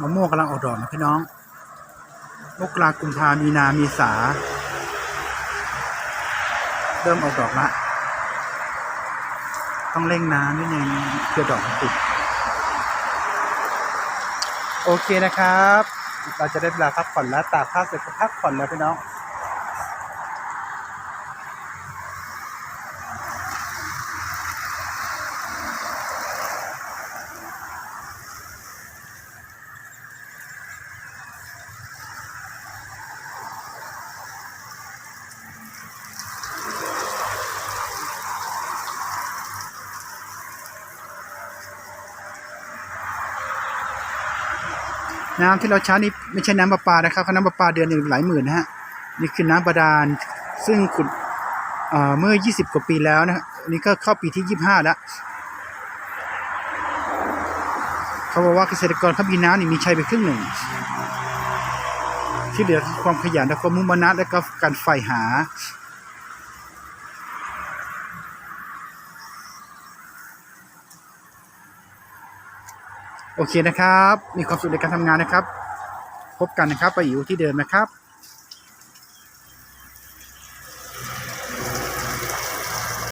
มะม่วงกำลังออกดอกนะพี่น้องมกรากุมภามีนามีสา เริ่มออกดอกละ ต้องเร่งน้ำนิดนึงเพื่อดอกติดโอเคนะครับ เราจะได้เวลาพักผ่อนแล้วตากผ้าเสร็จก็พักผ่อนแล้วพี่น้อง น้ำที่เราใช้นี่ไม่ใช่น้ำประปานะครับน้ำประปาเดือนหนึ่งหลายหมื่นนะฮะนี่คือน้ำบาดาลซึ่งขุดเมื่อ 20 กว่าปีแล้วนะนี่ก็เข้าปีที่ 25 แล้วเขาบอกว่าเกษตรกรเขามีน้ำนี่มีใช้ไปครึ่งหนึ่ง ที่เหลือคือความขยันและความมุ่งมั่นและก็การใฝ่หา โอเคนะครับ มีความสุขในการทำงานนะครับ พบกันนะครับไปอยู่ที่เดิมนะครับ